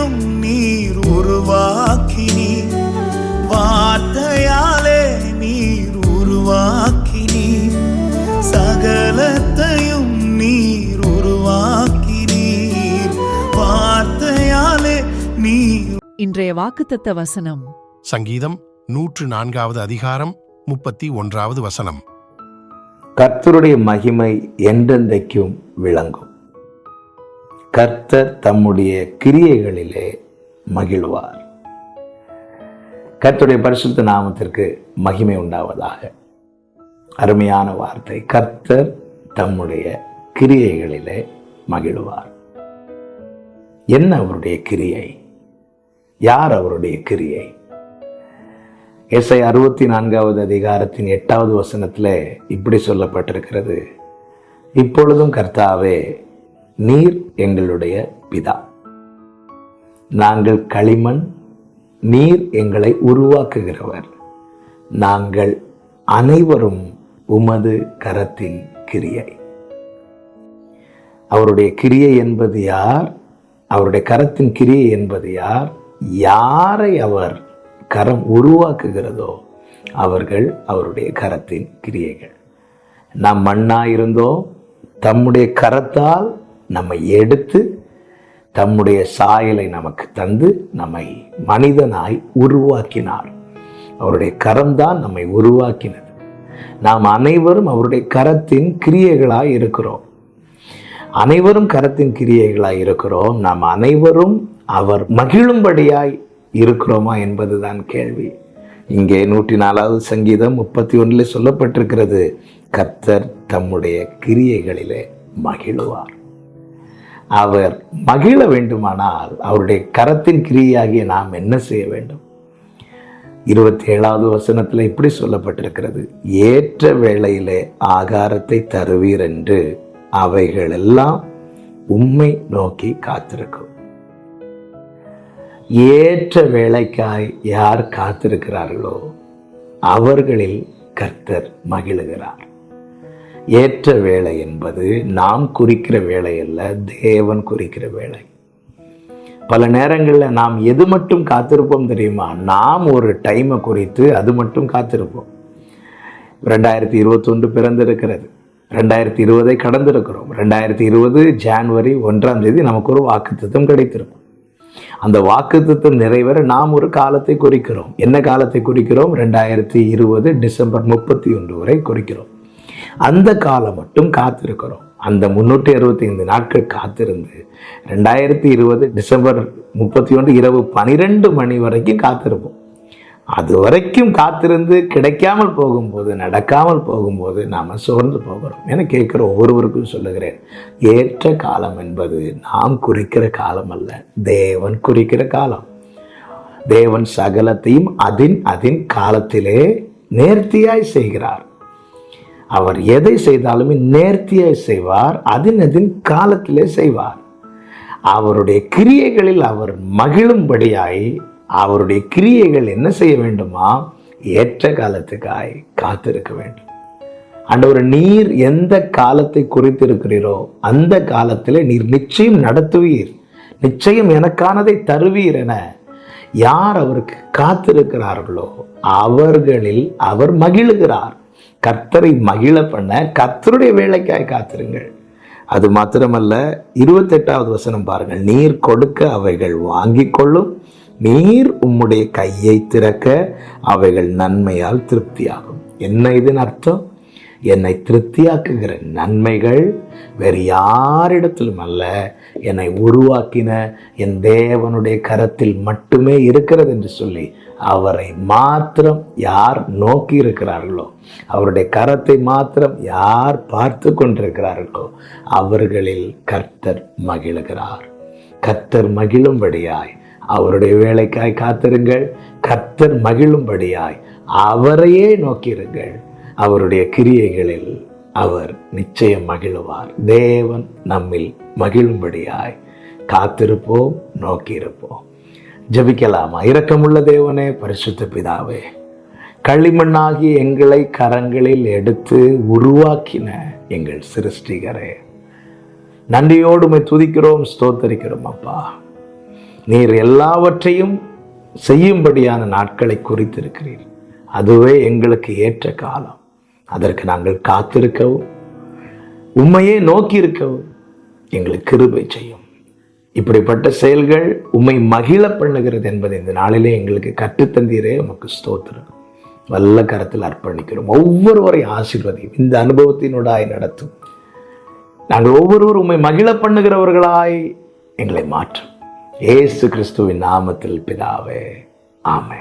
கரத்தையும் நீர் உருவாக்கினி. வார்த்தையாலே நீர் உருவாக்கினி. சகலத்தையும் நீர் உருவாக்கினீர். வார்த்தையாலே நீர் இன்றைய வாக்குத்தத்த வசனம். சங்கீதம் நூற்று நான்காவது அதிகாரம் முப்பத்தி ஒன்றாவது வசனம். கர்த்தருடைய மகிமை என்றென்றைக்கும் விளங்கும். கர்த்தர் தம்முடைய கிரியைகளிலே மகிழ்வார். கர்த்தருடைய பரிசுத்த நாமத்திற்கு மகிமை உண்டாவதாக. அருமையான வார்த்தை. கர்த்தர் தம்முடைய கிரியைகளிலே மகிழ்வார். என்ன அவருடைய கிரியை? யார் அவருடைய கிரியை? எஸ்ஐ அறுபத்தி நான்காவது அதிகாரத்தின் எட்டாவது வசனத்தில் இப்படி சொல்லப்பட்டிருக்கிறது. இப்பொழுதும் கர்த்தாவே நீர் எங்களுடைய பிதா. நாங்கள் களிமண் நீர் எங்களை உருவாக்குகிறவர். நாங்கள் அனைவரும் உமது கரத்தின் கிரியை. அவருடைய கிரியை என்பது யார்? அவருடைய கரத்தின் கிரியை என்பது யார்? யாரை அவர் கரம் உருவாக்குகிறதோ அவர்கள் அவருடைய கரத்தின் கிரியைகள். நாம் மண்ணாயிருந்தோம் தம்முடைய கரத்தால் நம்மை எடுத்து தம்முடைய சாயலை நமக்கு தந்து நம்மை மனிதனாய் உருவாக்கினார். அவருடைய கரம்தான் நம்மை உருவாக்கினது. நாம் அனைவரும் அவருடைய கரத்தின் கிரியைகளாய் இருக்கிறோம். அனைவரும் கரத்தின் கிரியைகளாய் இருக்கிறோம். நாம் அனைவரும் அவர் மகிழும்படியாய் இருக்கிறோமா என்பதுதான் கேள்வி. இங்கே நூற்றி நாலாவது சங்கீதம் முப்பத்தி ஒன்றில் சொல்லப்பட்டிருக்கிறது கர்த்தர் தம்முடைய கிரியைகளிலே மகிழுவார். அவர் மகிழ வேண்டுமானால் அவருடைய கரத்தின் கிரியாகிய நாம் என்ன செய்ய வேண்டும்? இருபத்தி ஏழாவது வசனத்தில் இப்படி சொல்லப்பட்டிருக்கிறது. ஏற்ற வேளையிலே ஆகாரத்தை தருவீர் என்று அவைகள் எல்லாம் உம்மை நோக்கி காத்திருக்கும். ஏற்ற வேலைக்காய் யார் காத்திருக்கிறார்களோ அவர்களில் கர்த்தர் மகிழுகிறார். ஏற்ற வேலை என்பது நாம் குறிக்கிற வேலை அல்ல தேவன் குறிக்கிற வேலை. பல நேரங்களில் நாம் எது மட்டும் காத்திருப்போம் தெரியுமா? நாம் ஒரு டைமை குறித்து அது மட்டும் காத்திருப்போம். ரெண்டாயிரத்தி இருபத்தொன்று பிறந்திருக்கிறது. ரெண்டாயிரத்தி இருபதை கடந்திருக்கிறோம். ரெண்டாயிரத்தி இருபது ஜான்வரி ஒன்றாம் தேதி நமக்கு ஒரு வாக்குத்தம் கிடைத்திருக்கும். அந்த வாக்குத்தம் நிறைவேற நாம் ஒரு காலத்தை குறிக்கிறோம். என்ன காலத்தை குறிக்கிறோம்? ரெண்டாயிரத்தி இருபது டிசம்பர் முப்பத்தி ஒன்று வரை குறிக்கிறோம். அந்த காலம் மட்டும் காத்திருக்கிறோம். அந்த முன்னூற்றி அறுபத்தி ஐந்து நாட்கள் காத்திருந்து ரெண்டாயிரத்தி இருபது டிசம்பர் முப்பத்தி ஒன்று இரவு பனிரெண்டு மணி வரைக்கும் காத்திருப்போம். அது வரைக்கும் காத்திருந்து கிடைக்காமல் போகும்போது நடக்காமல் போகும்போது நாம் சோர்ந்து போகிறோம் என கேட்குற ஒவ்வொருவருக்கும் சொல்லுகிறேன். ஏற்ற காலம் என்பது நாம் குறிக்கிற காலம் அல்ல தேவன் குறிக்கிற காலம். தேவன் சகலத்தையும் அதின் அதின் காலத்திலே நேர்த்தியாய் செய்கிறார். அவர் எதை செய்தாலுமே நேர்த்தியாய் செய்வார் அதினதின் காலத்திலே செய்வார். அவருடைய கிரியைகளில் அவர் மகிழும்படியாய் அவருடைய கிரியைகள் என்ன செய்ய வேண்டுமா? ஏற்ற காலத்துக்காய் காத்திருக்க வேண்டும். ஆண்டவர் நீர் எந்த காலத்தை குறித்திருக்கிறீரோ அந்த காலத்தில் நீர் நிச்சயம் நடத்துவீர். நிச்சயம் எனக்கானதை தருவீர் என யார் அவருக்கு காத்திருக்கிறார்களோ அவர்களில் அவர் மகிழுகிறார். கர்த்தரை மகிழ பண்ண கத்தருடைய வேலைக்காய் காத்திருங்கள். அது மாத்திரமல்ல இருபத்தெட்டாவது வசனம் பாருங்கள். நீர் கொடுக்க அவைகள் வாங்கி கொள்ளும். நீர் உம்முடைய கையை திறக்க அவைகள் நன்மையால் திருப்தியாகும். என்ன இதன் அர்த்தம்? என்னை திருப்தியாக்குகிற நன்மைகள் வேறு யாரிடத்திலும் அல்ல. என்னை உருவாக்கின என் தேவனுடைய கரத்தில் மட்டுமே இருக்கிறது என்று சொல்லி அவரை மாத்திரம் யார் நோக்கி இருக்கிறார்களோ அவருடைய கரத்தை மாத்திரம் யார் பார்த்து கொண்டிருக்கிறார்களோ அவர்களில் கர்த்தர் மகிழுகிறார். கர்த்தர் மகிழும்படியாய் அவருடைய வேலைக்காய் காத்திருங்கள். கர்த்தர் மகிழும்படியாய் அவரையே நோக்கியிருங்கள். அவருடைய கிரியைகளில் அவர் நிச்சயம் மகிழுவார். தேவன் நம்மில் மகிழும்படியாய் காத்திருப்போம் நோக்கியிருப்போம். ஜபிக்கலாமா? இரக்கமுள்ள தேவனே பரிசுத்த பிதாவே களிமண்ணாகி எங்களை கரங்களில் எடுத்து உருவாக்கின எங்கள் சிருஷ்டிகரே நன்றியோடு துதிக்கிறோம் ஸ்தோத்தரிக்கிறோம் அப்பா. நீர் எல்லாவற்றையும் செய்யும்படியான நாட்களை குறித்திருக்கிறீர். அதுவே எங்களுக்கு ஏற்ற காலம். அதற்கு நாங்கள் காத்திருக்கவும் உண்மையே நோக்கி இருக்கவும் எங்களுக்கு கிருபை செய்யும். இப்படிப்பட்ட செயல்கள் உம்மை மகிழ பண்ணுகிறது என்பதை இந்த நாளிலே எங்களுக்கு கற்றுத்தந்தீரே உமக்கு ஸ்தோத்திரம். வல்ல கரத்தில் அர்ப்பணிக்கிறோம். ஒவ்வொருவரையும் ஆசீர்வதியும் இந்த அனுபவத்தினூடாய் நடத்தும். நாங்கள் ஒவ்வொருவரும் உண்மை மகிழ பண்ணுகிறவர்களாய் எங்களை மாற்றும். ஏசு கிறிஸ்துவின் நாமத்தில் பிதாவே ஆமே